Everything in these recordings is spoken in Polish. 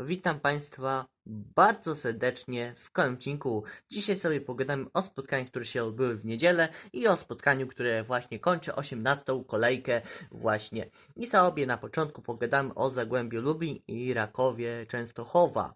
Witam Państwa bardzo serdecznie w kolejnym odcinku. Dzisiaj sobie pogadamy o spotkaniach, które się odbyły w niedzielę i o spotkaniu, które właśnie kończy 18 kolejkę właśnie. I sobie na początku pogadamy o Zagłębiu Lublin i Rakowie Częstochowa.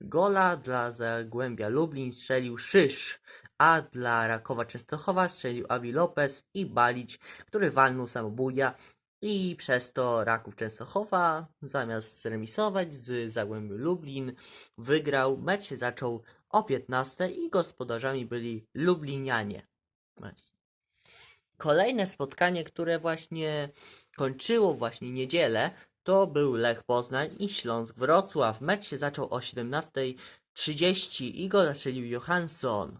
Gola dla Zagłębia Lublin strzelił Szysz, a dla Rakowa Częstochowa strzelił Avi Lopez i Balić, który walnął samobuja i przez to Raków Częstochowa, zamiast zremisować z Zagłębiu Lublin, wygrał. Mecz się zaczął o 15 i gospodarzami byli Lublinianie. Kolejne spotkanie, które właśnie kończyło właśnie niedzielę, to był Lech Poznań i Śląsk Wrocław. Mecz się zaczął o 17.30 i go zastrzelił Johansson.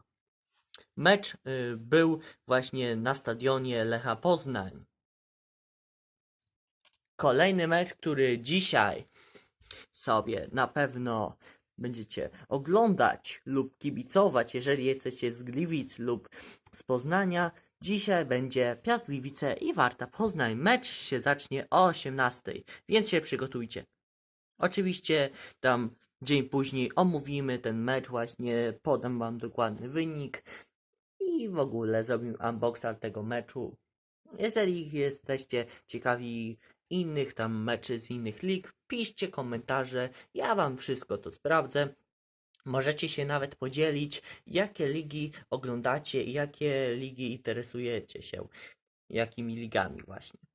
Mecz y, był właśnie na stadionie Lecha Poznań. Kolejny mecz, który dzisiaj sobie na pewno będziecie oglądać lub kibicować, jeżeli jesteście z Gliwic lub z Poznania. Dzisiaj będzie Piast Gliwice i Warta Poznań. Mecz się zacznie o 18, więc się przygotujcie. Oczywiście tam dzień później omówimy ten mecz właśnie, podam wam dokładny wynik i w ogóle zrobimy unboxa tego meczu. Jeżeli jesteście ciekawi innych tam meczy z innych lig, piszcie komentarze, ja wam wszystko to sprawdzę. Możecie się nawet podzielić, jakie ligi oglądacie i jakie ligi interesujecie się, jakimi ligami właśnie.